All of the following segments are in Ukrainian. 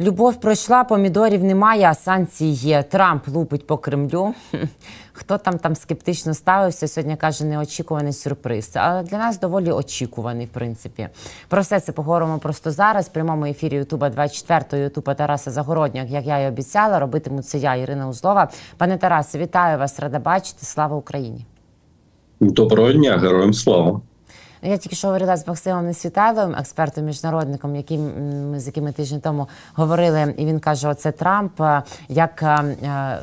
Любов пройшла, помідорів немає, а санкцій є. Трамп лупить по Кремлю. Хто там там скептично ставився, сьогодні каже неочікуваний сюрприз. Але для нас доволі очікуваний, в принципі. Про все це поговоримо просто зараз. В прямому ефірі Ютуба 24 Ютуба Тараса Загородняк, як я і обіцяла, робитиму це я, Ірина Узлова. Пане Тарасе, вітаю вас, рада бачити. Слава Україні! Доброго дня, героям слава. Я тільки що говорила з Максимом Несвітайловим, експертом міжнародником, яким з якими тиждень тому говорили, і він каже: оце Трамп, е, як е,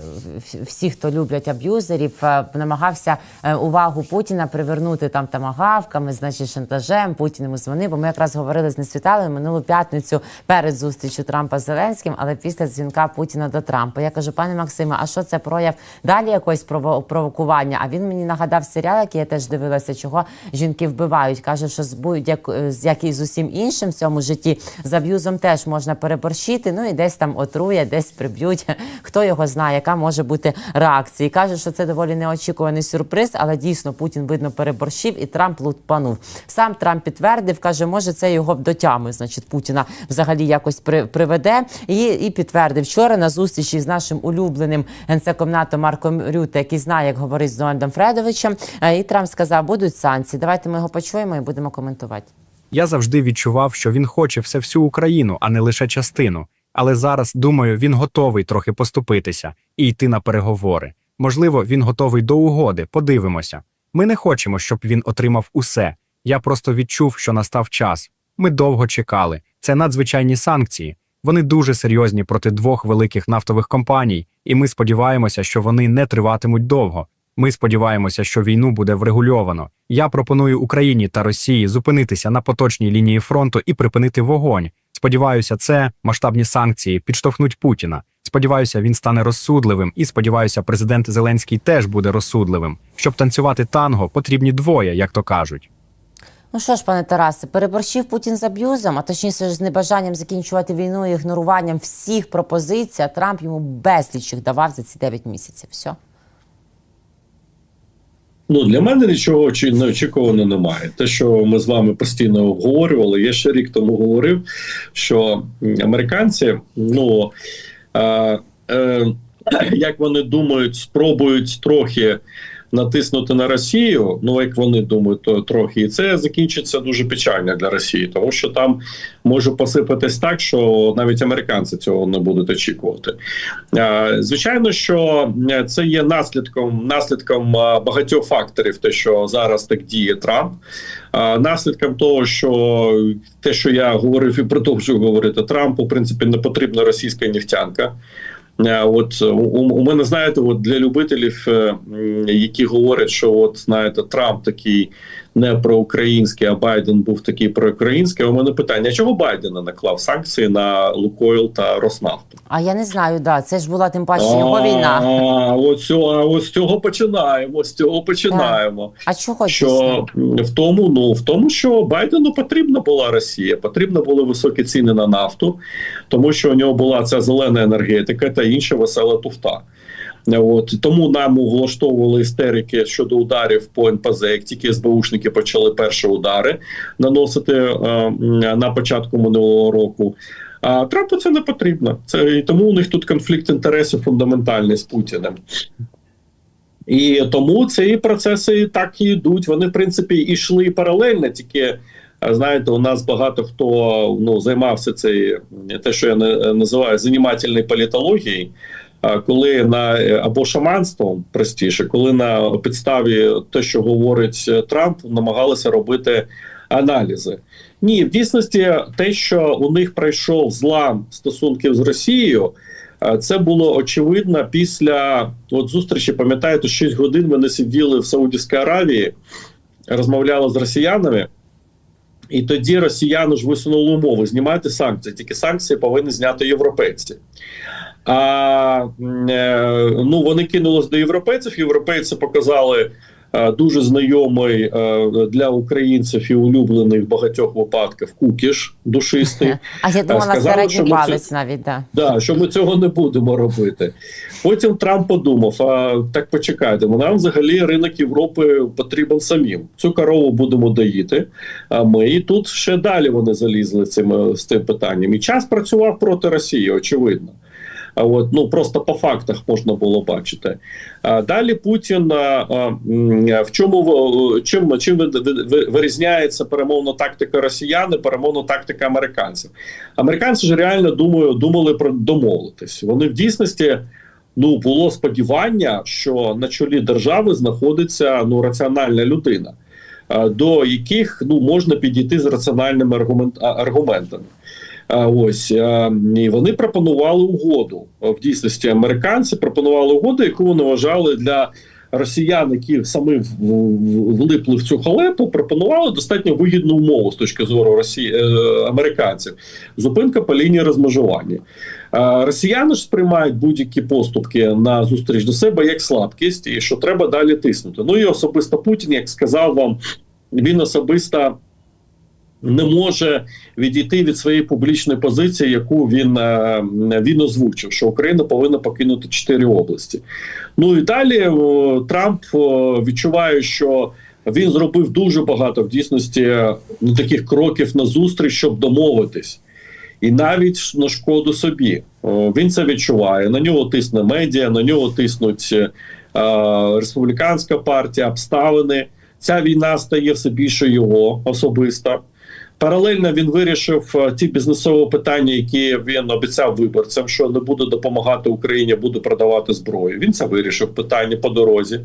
всі, хто люблять аб'юзерів, е, намагався увагу Путіна привернути там тамагавками, значить шантажем. Путін йому дзвонив. Бо ми якраз говорили з Несвітайловим минулу п'ятницю перед зустрічю Трампа з Зеленським, але після дзвінка Путіна до Трампа. Я кажу, пане Максиме, а що це прояв далі прово- провокування? А він мені нагадав серіал, який я теж дивилася, чого жінки вбивають. Каже, що з будь-як з як і з усім іншим в цьому житті з аб'юзом теж можна переборщити. Ну і десь там отрує, десь приб'ють. Хто його знає, яка може бути реакція? І каже, що це доволі неочікуваний сюрприз, але дійсно Путін видно переборщив і Трамп лутпанув. Сам Трамп підтвердив, каже, може це його до тями, значить, Путіна взагалі якось при, приведе. І, і підтвердив вчора на зустрічі з нашим улюбленим генсеком НАТО Марком Рюте, який знає, як говорить з Дональдом Фредовичем. Е, І Трамп сказав, будуть санкції. Давайте ми його почуємо і будемо коментувати. Я завжди відчував, що він хоче все всю Україну, а не лише частину. Але зараз, думаю, він готовий трохи поступитися і йти на переговори. Можливо, він готовий до угоди. Подивимося. Ми не хочемо, щоб він отримав усе. Я просто відчув, що настав час. Ми довго чекали. Це надзвичайні санкції. Вони дуже серйозні проти двох великих нафтових компаній, і ми сподіваємося, що вони не триватимуть довго. Ми сподіваємося, що війну буде врегульовано. Я пропоную Україні та Росії зупинитися на поточній лінії фронту і припинити вогонь. Сподіваюся, це масштабні санкції підштовхнуть Путіна. Сподіваюся, він стане розсудливим, і сподіваюся, президент Зеленський теж буде розсудливим. Щоб танцювати танго, потрібні двоє, як то кажуть. Ну що ж, пане Тарасе, переборщив Путін з аб'юзом, а точніше з небажанням закінчувати війну і ігноруванням всіх пропозицій. а Трамп йому безліч їх давав за ці 9 місяців. Все. Ну для мене нічого очі- неочікуваного немає. Те, що ми з вами постійно обговорювали, я ще рік тому говорив, що американці, ну е, е, як вони думають, спробують трохи. Натиснути на Росію, ну як вони думають, то трохи, і це закінчиться дуже печально для Росії, тому що там може посипатись так, що навіть американці цього не будуть очікувати. Звичайно, що е, це є наслідком наслідком багатьох факторів, те, що зараз так діє Трамп. Наслідком того, що те, що я говорив, і продовжую говорити, Трампу в принципі не потрібна російська нефтянка. Е, От у, у мене знаєте, от для любителів, е, які говорять, що от знаєте, Трамп такий не проукраїнський, а Байден був такий проукраїнський. У мене питання: чого Байден не наклав санкції на Лукойл та Роснафту? А я не знаю, да, це ж була тим паче його війна. А, цього, з цього починаємо. З цього починаємо. А чого Що в тому, ну в тому, що Байдену потрібна була Росія, потрібні були високі ціни на нафту, тому що у нього була ця зелена енергетика та інша весела туфта. От тому нам влаштовували істерики щодо ударів по НПЗ, як тільки СБУшники почали перші удари наносити е, на початку минулого року. А Трампу це не потрібно. Це і тому у них тут конфлікт інтересів фундаментальний з Путіним. І тому ці процеси так і йдуть. Вони, в принципі, йшли паралельно, тільки. е, Знаєте, у нас багато хто ну займався цей те, що я не- називаю занімательною політологією. Коли на або шаманством простіше, коли на підставі те, що говорить е, Трамп, намагалися робити аналізи. Ні, в дійсності те, що у них пройшов злам стосунків з Росією, е, це було очевидно після от зустрічі. Пам'ятаєте, 6 годин вони сиділи в Саудівській Аравії, розмовляли з росіянами. І тоді росіяни ж висунули умови знімати санкції. Тільки санкції повинні зняти європейці. А е, ну вони кинулись до європейців. Європейці показали е, дуже знайомий е, для українців і улюблений в багатьох випадках кукіш душистий. А я думала, сказали, що ми палець навіть, да. Да, що ми цього не будемо робити. Потім Трамп подумав: а так почекайте, нам взагалі ринок Європи потрібен самим. Цю корову будемо доїти. А ми і тут ще далі вони залізли цим з цим питанням. І час працював проти Росії, очевидно. От ну просто по фактах можна було бачити. Далі Путін в чому чим чим ви- ви- ви- вирізняється перемовна тактика росіян і перемовна тактика американців? Американці ж реально думаю, думали про домовитись. Вони в дійсності ну було сподівання, що на чолі держави знаходиться ну раціональна людина, до яких ну можна підійти з раціональними аргумент, аргументами. Ось і вони пропонували угоду. В дійсності американці пропонували угоду, яку вони вважали для росіян, які самі влипли в цю халепу, пропонували достатньо вигідну умову з точки зору Росії е, американців. Зупинка по лінії розмежування. Росіяни ж сприймають будь-які поступки на зустріч до себе як слабкість, і що треба далі тиснути. Ну і особисто Путін, як сказав вам, він особисто не може відійти від своєї публічної позиції, яку він, е, він озвучив, що Україна повинна покинути чотири області. Ну і далі Трамп відчуває, що він зробив дуже багато в дійсності ну, таких кроків на зустріч, щоб домовитись. І навіть на шкоду собі він це відчуває. На нього тисне медіа, на нього тиснуть е, республіканська партія, обставини. Ця війна стає все більше його особиста. Паралельно він вирішив е, ті бізнесові питання, які він обіцяв виборцям, що не буде допомагати Україні, буде продавати зброю. Він це вирішив питання по дорозі.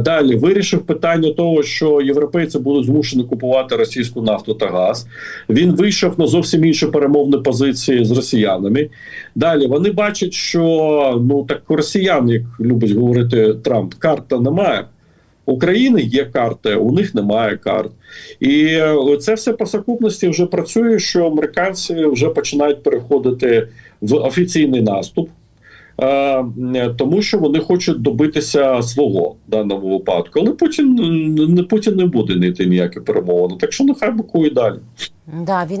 Далі вирішив питання того, що європейці будуть змушені купувати російську нафту та газ. Він вийшов на зовсім інші перемовні позиції з росіянами. Далі вони бачать, що ну так росіян, як любить говорити Трамп, карта немає. України є карти, у них немає карт. І е, це все по сукупності вже працює, що американці вже починають переходити в офіційний наступ. Е, тому що вони хочуть добитися свого в даному випадку. Але Путін не Путін не буде нити ніякі перемовини. Так що нехай бакує далі. Да, він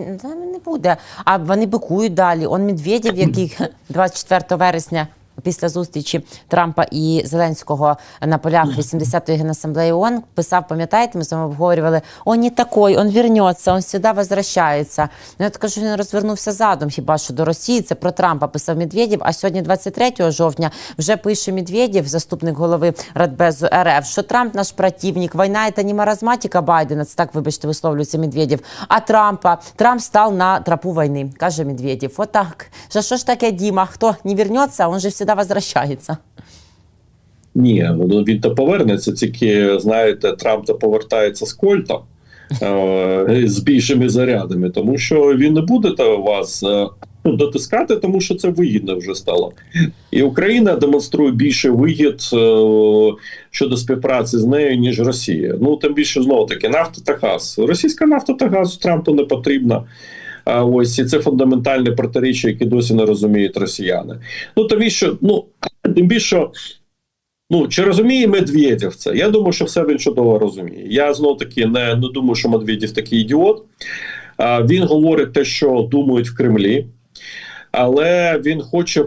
не буде. А вони бикують далі. Он Медведєв, який 24 вересня. Після зустрічі Трампа і Зеленського на полях 80-ї генасамблеї ООН писав, пам'ятаєте, ми з вами обговорювали, он не такой, он вернеться, он сюди возвращається. Ну, я так кажу, він розвернувся задом, хіба що до Росії. Це про Трампа писав Медведєв. А сьогодні, 23 жовтня, вже пише Медведєв, заступник голови Радбезу РФ, що Трамп наш противник, війна це не маразматика Байдена, це так, вибачте, висловлюється Медведєв, а Трампа. Трамп став на тропу війни, каже Медведєв. Отак. Що ж таке, Діма? Хто не вернеться, он же всегда возвращається. Ні, ну він то повернеться, тільки знаєте, Трамп то повертається з Кольта е, з більшими зарядами, тому що він не буде вас е, ну, дотискати, тому що це вигідно вже стало. І Україна демонструє більше вигід е, щодо співпраці з нею, ніж Росія. Ну тим більше знову таки нафта та газ. Російська нафта та газ Трампу не потрібна. Ось і це фундаментальне протиріччя, яке досі не розуміють росіяни. Ну тому що, ну тим більше. Ну, чи розуміє Медведєв це? Я думаю, що все він чудово розуміє. Я знов таки не, не думаю, що Медведєв такий ідіот. А, він говорить те, що думають в Кремлі, але він хоче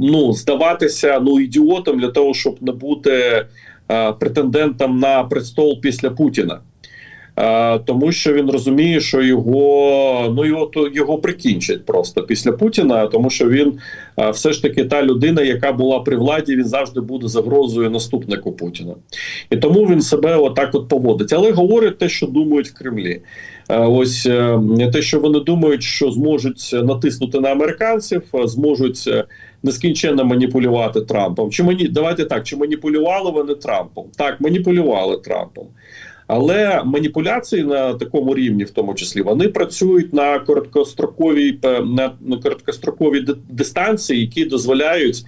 ну, здаватися ну, ідіотом для того, щоб не бути а, претендентом на престол після Путіна. А, тому що він розуміє, що його ну його то його прикінчать просто після Путіна, тому що він все ж таки та людина, яка була при владі, він завжди буде загрозою наступнику Путіна, і тому він себе отак от поводить. Але говорить те, що думають в Кремлі. Ось е, те, що вони думають, що зможуть натиснути на американців, зможуть е, нескінченно маніпулювати Трампом. Чи мані давайте так, чи маніпулювали вони Трампом? Так, маніпулювали Трампом. Але маніпуляції на такому рівні, в тому числі, вони працюють на короткостроковій на, короткостроковій дистанції, які дозволяють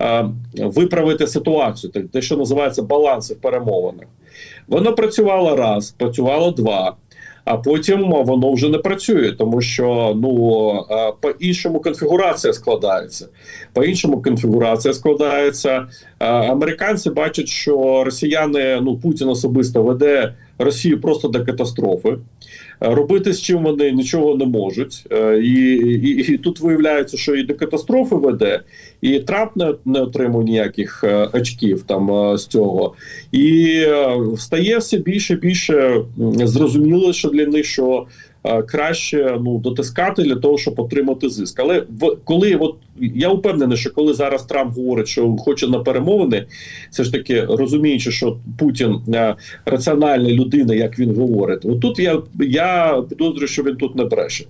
е, виправити ситуацію, те, що називається баланси в перемовинах. Воно працювало раз, працювало два. А потім воно вже не працює, тому що ну по іншому конфігурація складається. По іншому конфігурація складається. Американці бачать, що росіяни ну Путін особисто веде Росію просто до катастрофи. Е, Робити з чим вони нічого не можуть, Е, і, і, і тут виявляється, що і до катастрофи веде, і Трамп не, не отримує ніяких е, очків там з цього. І стає все більше більше зрозуміло, що для них що краще ну дотискати для того, щоб отримати зиск. Але в коли от я впевнений, що коли зараз Трамп говорить, що хоче на перемовини, все ж таки розуміючи, що Путін е, раціональна людина, як він говорить, от тут я, я підозрюю, що він тут не бреше.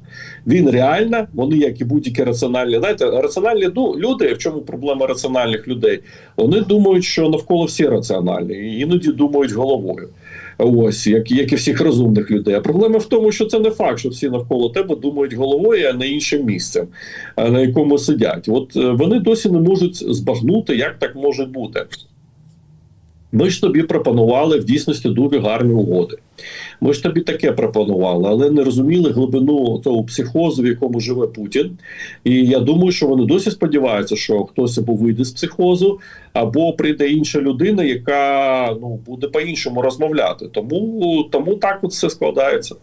Він реально, вони як і будь-які раціональні, знаєте, раціональні ду- люди. В чому проблема раціональних людей? Вони думають, що навколо всі раціональні, і іноді думають головою. Ось як, як і всіх розумних людей. А проблема в тому, що це не факт, що всі навколо тебе думають головою, а не іншим місцем, на якому сидять. От е, вони досі не можуть збагнути, як так може бути. Ми ж тобі пропонували в дійсності дуже гарні угоди. Ми ж тобі таке пропонували, але не розуміли глибину того психозу, в якому живе Путін. І я думаю, що вони досі сподіваються, що хтось або вийде з психозу, або прийде інша людина, яка ну буде по-іншому розмовляти. Тому тому так от все складається.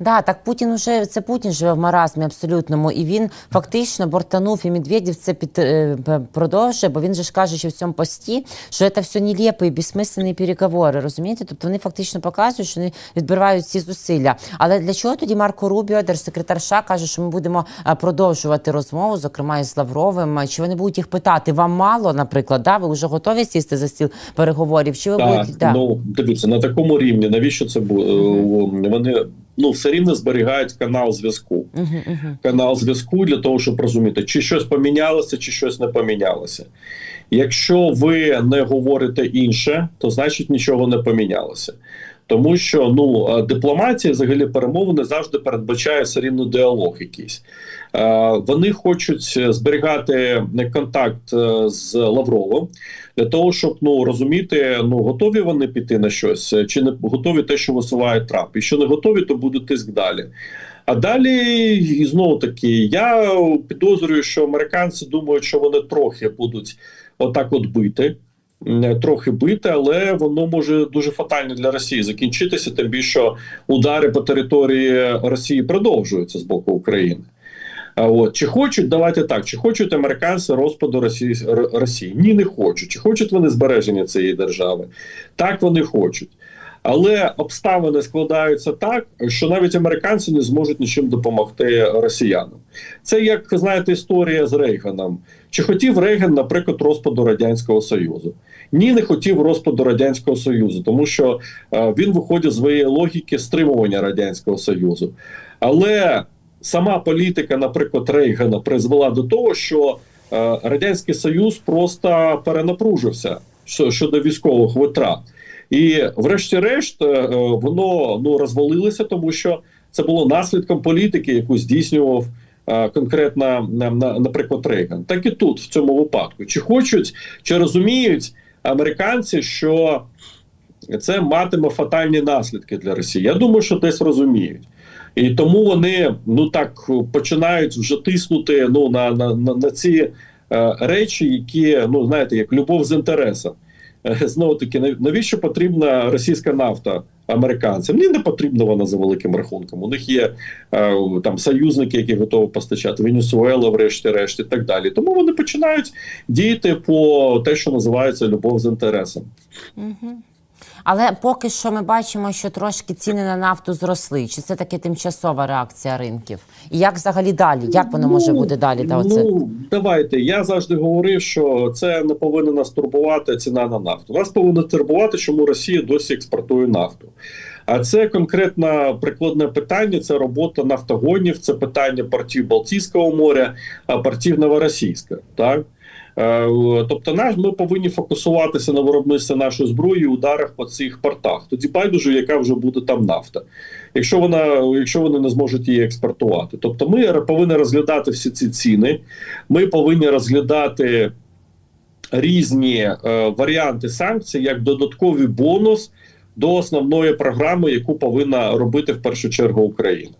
Да, так Путін уже це Путін живе в маразмі абсолютному, і він фактично бортанув і Медведєв це під е, продовжує, бо він же ж каже, що в цьому пості, що це все нелепі і безсмислені переговори. Розумієте? Тобто вони фактично показують, що вони відбивають ці зусилля. Але для чого тоді Марко Рубіо, держсекретар США, каже, що ми будемо е, продовжувати розмову, зокрема із Лавровим? Чи вони будуть їх питати? Вам мало, наприклад, да? Ви вже готові сісти за стіл переговорів? Чи ви Так, будете да. ну дивіться на такому рівні. Навіщо це бу- е, вони ну все рівно зберігають канал зв'язку. Uh -huh. канал зв'язку для того, щоб розуміти, чи щось помінялося, чи щось не помінялося. Якщо ви не говорите інше, то значить нічого не помінялося. Тому що ну е, дипломатія, взагалі, перемовини завжди передбачає все рівно діалог якийсь. Е, Вони хочуть зберігати контакт е, з Лавровим для того, щоб ну розуміти, ну готові вони піти на щось, чи не готові те, що висуває Трамп. І що не готові, то буде тиск далі. А далі і знову таки, я підозрюю, що американці думають, що вони трохи будуть отак от бити. М, Трохи бити, але воно може дуже фатально для Росії закінчитися. Тим більше удари по території Росії продовжуються з боку України. От чи хочуть давайте так, чи хочуть американці розпаду Росії Росії? Ні, не хочуть. Чи хочуть вони збереження цієї держави? Так вони хочуть. Але обставини складаються так, що навіть американці не зможуть нічим допомогти росіянам. Це як знаєте, історія з Рейганом. Чи хотів Рейган, наприклад, розпаду радянського союзу? Ні, не хотів розпаду радянського союзу, тому що е, він виходить з своєї логіки стримування радянського союзу. Але сама політика, наприклад, Рейгана призвела до того, що е, радянський союз просто перенапружився щодо військових витрат. І, врешті-решт, е, е, воно ну розвалилося, тому що це було наслідком політики, яку здійснював е, конкретно на- на- наприклад Рейган. Так і тут, в цьому випадку, чи хочуть, чи розуміють американці, що це матиме фатальні наслідки для Росії. Я думаю, що десь розуміють. І тому вони ну так починають вже тиснути ну на, на, на, на ці е, речі, які ну знаєте, як любов з інтересом. Е, Знову таки, навіщо потрібна російська нафта американцям? Ні, не потрібна вона за великим рахунком. У них є е, там союзники, які готові постачати Венесуела, врешті-решт, і так далі. Тому вони починають діяти по те, що називається любов з інтересом. Угу. Але поки що ми бачимо, що трошки ціни на нафту зросли. Чи це таки тимчасова реакція ринків? І як взагалі далі? Як воно може бути далі? Та оце? Ну давайте. Я завжди говорив, що це не повинна нас турбувати ціна на нафту. Нас повинно турбувати, чому Росія досі експортує нафту. А це конкретно прикладне питання. Це робота нафтогонів, це питання портів Балтійського моря, а портів Новоросійська. Так. Е, Тобто, наш ми повинні фокусуватися на виробництві нашої зброї ударах по цих портах. Тоді байдуже, яка вже буде там нафта, якщо вона, якщо вони не зможуть її експортувати. Тобто, ми повинні розглядати всі ці ціни. Ми повинні розглядати різні е, варіанти санкцій як додатковий бонус до основної програми, яку повинна робити в першу чергу Україна.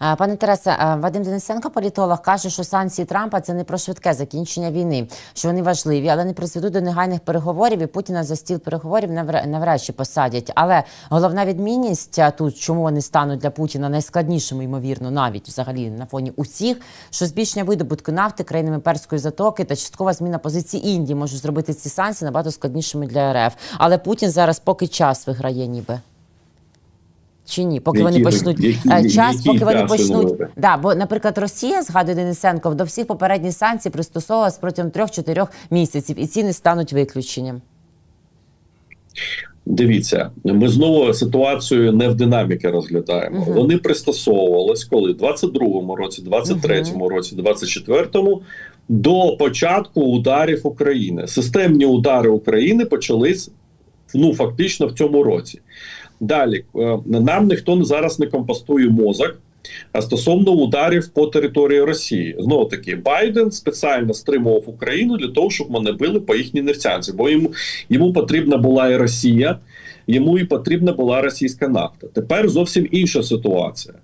Пане Тарасе, е, Вадим Денисенко, політолог, каже, що санкції Трампа це не про швидке закінчення війни, що вони важливі, але не призведуть до негайних переговорів. І Путіна за стіл переговорів навр- навряд чи посадять. Але головна відмінність тут, чому вони стануть для Путіна найскладнішими, ймовірно, навіть взагалі на фоні усіх, що збільшення видобутку нафти країнами перської затоки та часткова зміна позиції Індії можуть зробити ці санкції набагато складнішими для РФ. Але Путін зараз поки час виграє, ніби. Чи ні, поки Які вони почнуть які- е, час, який поки вони почнуть да, бо, наприклад, Росія згадує Денисенко до всіх попередніх санкцій пристосовувалась протягом трьох-чотирьох місяців, і ці не стануть виключенням. Дивіться, ми знову ситуацію не в динаміки розглядаємо. Мгм. Вони пристосовувались коли в 22-му році, 23-му році, 24-му до початку ударів України. Системні удари України почались ну фактично в цьому році. Далі е, нам ніхто зараз не компостує мозок. А стосовно ударів по території Росії, знову таки Байден спеціально стримував Україну для того, щоб вони били по їхній нефтянці, бо йому йому потрібна була і Росія, йому і потрібна була російська нафта. Тепер зовсім інша ситуація.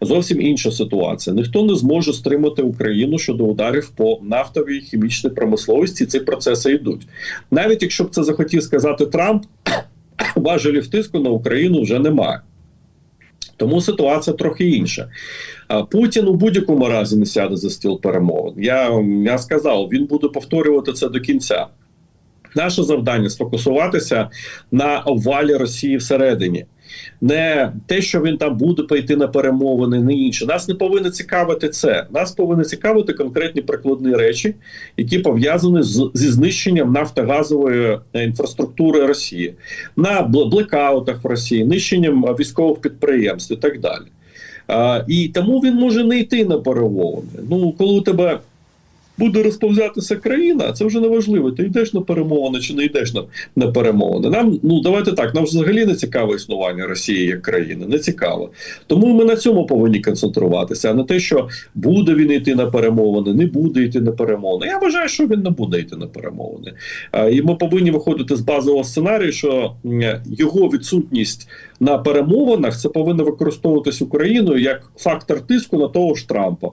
Зовсім інша ситуація. Ніхто не зможе стримати Україну щодо ударів по нафтовій хімічній промисловості. Ці процеси йдуть. Навіть якщо б це захотів сказати Трамп, важелів тиску на Україну вже немає. Тому ситуація трохи інша. Путін у будь-якому разі не сяде за стіл перемовин. Я, я сказав, він буде повторювати це до кінця. Наше завдання сфокусуватися на овалі Росії всередині. Не те, що він там буде пойти на перемовини, не інше. Нас не повинно цікавити це. Нас повинні цікавити конкретні прикладні речі, які пов'язані з, зі знищенням нафтогазової е, інфраструктури Росії, на блекаутах в Росії, нищенням е, військових підприємств і так далі. А, і тому він може не йти на перемовини. Ну, коли у тебе буде розповзятися країна, це вже не важливо. Ти йдеш на перемовини чи не йдеш на, на перемовини. Нам ну давайте так, нам взагалі не цікаве існування Росії як країни, не цікаво. Тому ми на цьому повинні концентруватися, а не те, що буде він йти на перемовини, не буде йти на перемовини. Я вважаю, що він не буде йти на перемовини. І ми повинні виходити з базового сценарію, що його відсутність на перемовинах це повинно використовуватись Україною як фактор тиску на того ж Трампа.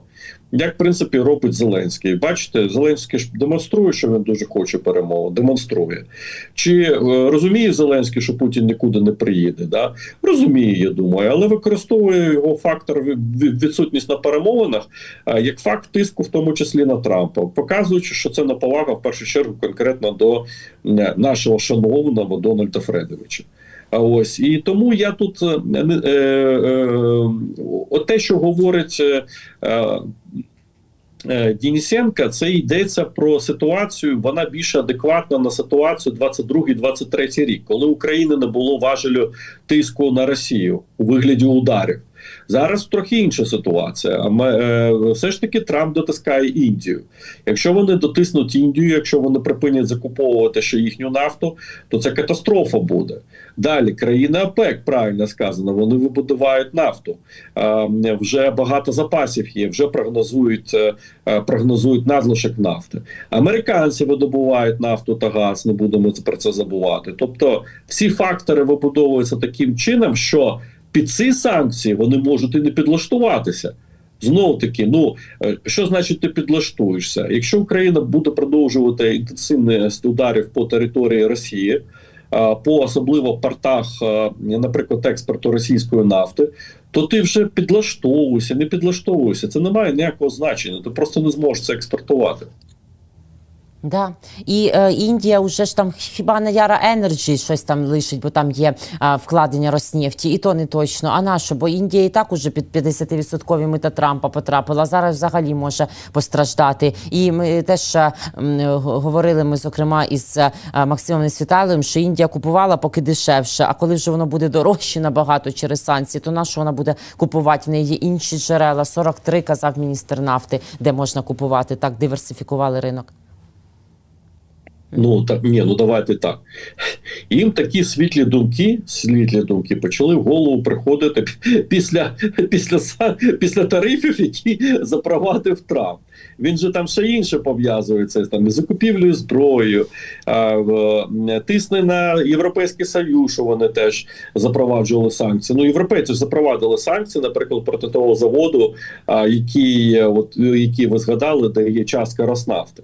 Як в принципі робить Зеленський, бачите, Зеленський ж демонструє, що він дуже хоче перемовин, демонструє. Чи е, розуміє Зеленський, що Путін нікуди не приїде? Да? Розуміє, я думаю, але використовує його фактор від- від- відсутність на перемовинах е, як факт тиску, в тому числі на Трампа, показуючи, що це неповага в першу чергу конкретно до нашого шановного Дональда Фредовича. А ось і тому я тут е, е, е, от те, що говорить е, е, Дінісенка, це йдеться про ситуацію. Вона більш адекватна на ситуацію 22-23 рік, коли України не було важелю тиску на Росію у вигляді ударів. Зараз трохи інша ситуація. А ми, е, все ж таки Трамп дотискає Індію. Якщо вони дотиснуть Індію, якщо вони припинять закуповувати ще їхню нафту, то це катастрофа буде. Далі країни ОПЕК, правильно сказано, вони вибудувають нафту. Вже багато запасів є, вже прогнозують, е, е, прогнозують надлишок нафти. Американці видобувають нафту та газ, не будемо про це забувати. Тобто, всі фактори вибудовуються таким чином, що під ці санкції вони можуть і не підлаштуватися. Знову таки, ну е, що значить ти підлаштуєшся? Якщо Україна буде продовжувати інтенсивні ударів по території Росії, по особливо портах, наприклад, експорту російської нафти, то ти вже підлаштовуєшся, не підлаштовуєшся. Це не має ніякого значення. Ти просто не зможеш це експортувати. Да. І е, Індія вже ж там хіба на Яра Енерджі щось там лишить, бо там є е, вкладення Роснефті, і то не точно. А на? Бо Індія і так уже під 50% мита Трампа потрапила. Зараз взагалі може постраждати. І ми теж е, говорили ми, зокрема, із е, Максимом Несвіталовим, що Індія купувала поки дешевше. А коли вже воно буде дорожче набагато через санкції, то на вона буде купувати? В неї є інші джерела. 43, казав міністр нафти, де можна купувати. Так диверсифікували ринок. Ну так ні, ну давайте так. Їм такі світлі думки, світлі думки почали в голову приходити після, після, після тарифів, які запровадив Трамп. Він же там ще інше пов'язується там із закупівлею зброєю, тисне на Європейський Союз, що вони теж запроваджували санкції. Ну, європейці ж запровадили санкції, наприклад, проти того заводу, який, от, який ви згадали, де є частка Роснафти.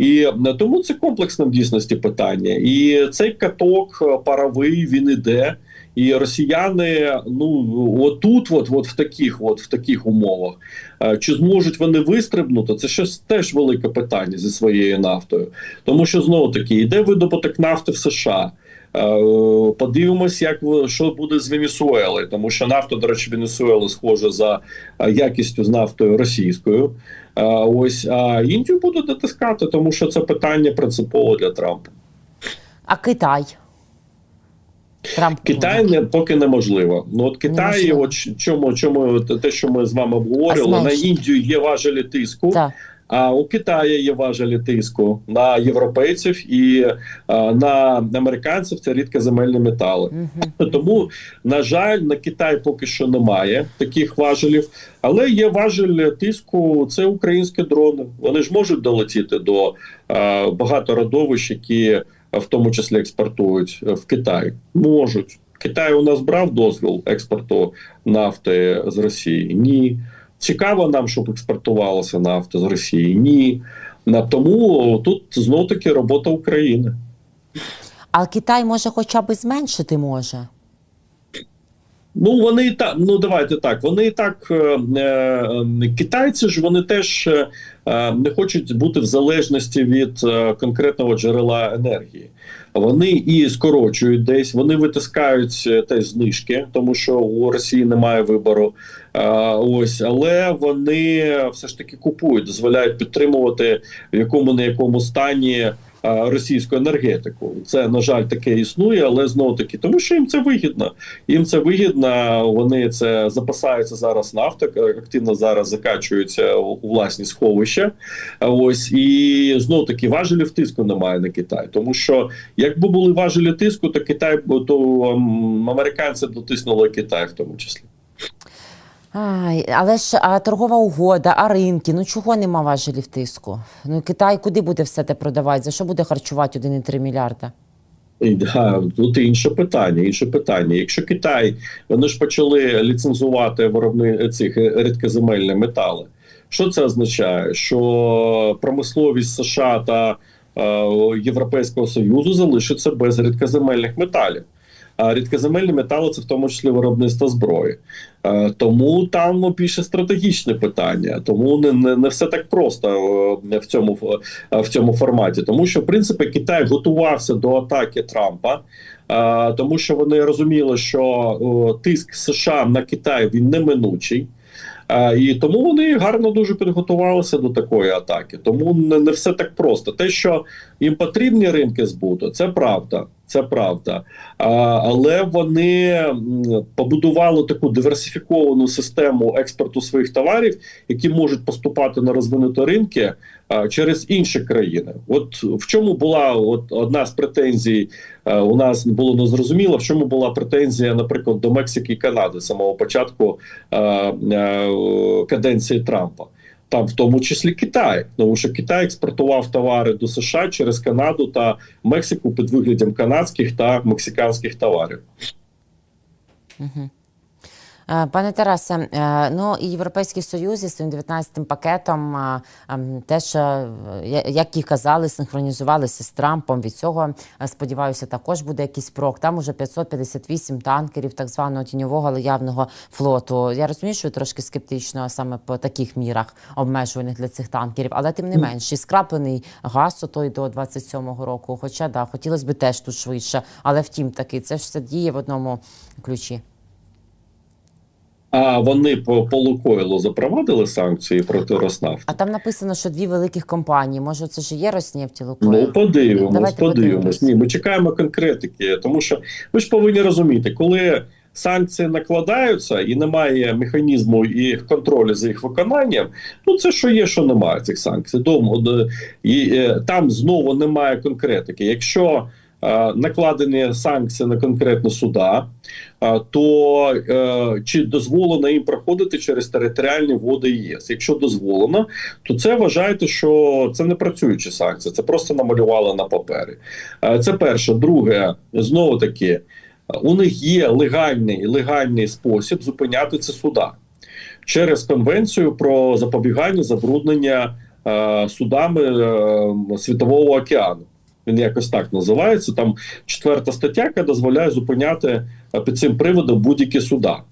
І е, тому це комплексне в дійсності питання. І цей каток е, паровий він іде. І росіяни, ну отут, от, от в таких, от в таких умовах, е, чи зможуть вони вистрибнути? Це ще теж велике питання зі своєю нафтою, тому що знову таки йде видобуток нафти в США. Е, Подивимось, як що буде з Венесуелою, тому що нафта, до речі, Венесуели схожа за е, якістю з нафтою російською. Е, Ось а Індію будуть натискати, тому що це питання принципово для Трампа. А Китай? Трамп Китай не поки неможливо. Ну от Китай, Неможливо. от чому, чому те, що ми з вами обговорювали, А на? Індію є важелі тиску. Так. А у Китаї є важелі тиску на європейців і а, на американців це рідкоземельні метали. Угу. Тому, на жаль, на Китай поки що немає таких важелів, але є важель тиску. Це українські дрони. Вони ж можуть долетіти до е, багато родовищ, які в тому числі експортують в Китай. Можуть. Китай у нас брав дозвіл експорту нафти з Росії? Ні. Цікаво нам, щоб експортувалася нафта з Росії? Ні. На- Тому тут знов таки робота України. А Китай може хоча б зменшити може. Ну вони і так. Ну давайте так. Вони і так е, е, китайці ж вони теж е, е, не хочуть бути в залежності від е, конкретного джерела енергії. Вони і скорочують десь, вони витискають е, теж знижки, тому що у Росії немає вибору. А, ось, але вони все ж таки купують, дозволяють підтримувати в якому не якому стані російську енергетику. Це на жаль таке існує, але знову таки, тому що їм це вигідно. Їм це вигідно. Вони це запасаються зараз нафта, активно зараз закачуються у власні сховища. Ось і знов таки важелів тиску немає на Китай, тому що якби були важелі тиску, то Китай то американці дотиснули Китай в тому числі. Ай, але ж а торгова угода, а ринки. Ну чого нема важелів тиску? Ну Китай куди буде все те продавати? За що буде харчувати 1,3 мільярда? Да, тут інше питання. Інше питання. Якщо Китай вони ж почали ліцензувати виробни цих рідкоземельні метали, що це означає? Що промисловість США та е, Європейського Союзу залишиться без рідкоземельних металів. А рідкоземельні метали це в тому числі виробництво зброї. Е, Тому там більше стратегічне питання, тому не, не, не все так просто е, в цьому е, в цьому форматі. Тому що в принципі Китай готувався до атаки Трампа, тому що вони розуміли, що тиск США на Китай він неминучий. І тому вони гарно дуже підготувалися до такої атаки. Тому не, не все так просто. Те, що їм потрібні ринки збуту, це правда. Це правда. Але вони побудували таку диверсифіковану систему експорту своїх товарів, які можуть поступати на розвинуті ринки через інші країни. От в чому була от одна з претензій е, у нас було незрозуміло, в чому була претензія, наприклад, до Мексики і Канади самого початку е, е, каденції Трампа. Там, в тому числі Китай, тому що Китай експортував товари до США через Канаду та Мексику під виглядом канадських та мексиканських товарів. Угу. Пане Тарасе, е, ну і Європейський Союз із своїм 19-м пакетом е, ем, теж, е, як і казали, синхронізувалися з Трампом. Від цього, е, сподіваюся, також буде якийсь прок. Там уже 558 танкерів так званого тіньового, але явного флоту. Я розумію, що трошки скептично саме по таких мірах обмежувальних для цих танкерів, але тим не менш, і скраплений газ отой до 27-го року. Хоча да, хотілося б теж тут швидше, але втім таки, це ж все діє в одному ключі. А вони по, по Лукойлу запровадили санкції проти Роснафти? А там написано, що дві великих компанії. Може, це ж є Роснефть і Лукойл? Ну, подивимось, Давайте подивимось. подивимось. Ні, ми чекаємо конкретики, тому що ви ж повинні розуміти, коли санкції накладаються і немає механізму і контролю за їх виконанням, ну це що є, що немає цих санкцій. Дому де- і е, там знову немає конкретики. Якщо е, накладені санкції на конкретно суда, то е, чи дозволено їм проходити через територіальні води ЄС? Якщо дозволено, то це вважайте, що це не працюючі санкції, це просто намалювали на папері. Це перше. Друге, знову таки, у них є легальний легальний спосіб зупиняти це суда через конвенцію про запобігання забруднення е, судами е, світового океану. Він якось так називається. Там четверта стаття, яка дозволяє зупиняти е, під цим приводом будь-які суда.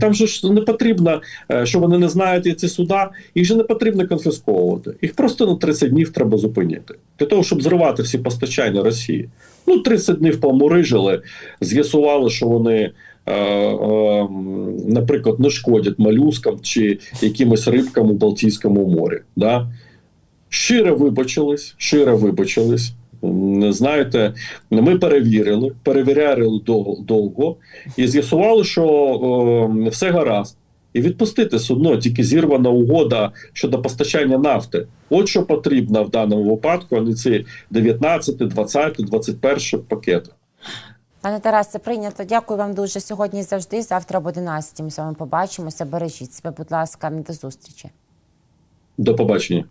Там же ж не потрібно, е, що вони не знають ці суда, їх же не потрібно конфісковувати. Їх просто на 30 днів треба зупинити. Для того, щоб зривати всі постачання Росії. Ну, 30 днів помурижили, з'ясували, що вони, е, наприклад, не шкодять малюскам чи якимось рибкам у Балтійському морі. Да? Щиро вибачились, щиро вибачились. Знаєте, ми перевірили, перевіряли довго, і з'ясували, що е, все гаразд. І відпустити судно, тільки зірвана угода щодо постачання нафти. От що потрібно в даному випадку, а не ці 19, 20, 21 пакети. Пане Тарасе, прийнято. Дякую вам дуже сьогодні і завжди. Завтра об 11 ми з вами побачимося. Бережіть себе, будь ласка, до зустрічі. До побачення.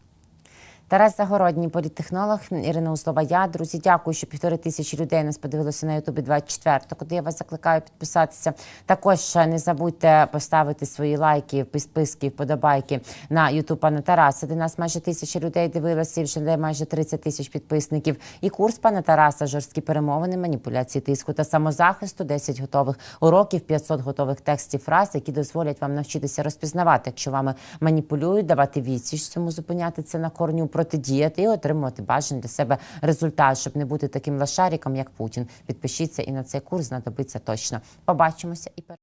Тарас Загородній, політтехнолог, Ірина Услова. Я друзі, дякую, що півтори тисячі людей нас подивилося на Ютубі 24 куди я вас закликаю підписатися. Також не забудьте поставити свої лайки, підписки, вподобайки на Ютуб пана Тараса, де нас майже тисяча людей дивилося, і вже де майже 30 тисяч підписників. І курс пана Тараса, жорсткі перемовини, маніпуляції тиску та самозахисту, 10 готових уроків, 500 готових текстів фраз, які дозволять вам навчитися розпізнавати, якщо вами маніпулюють, давати відсіч цьому зупиняти це на корню, протидіяти і отримувати бажаний для себе результат, щоб не бути таким лошариком, як Путін. Підпишіться і на цей курс знадобиться точно. Побачимося і пере-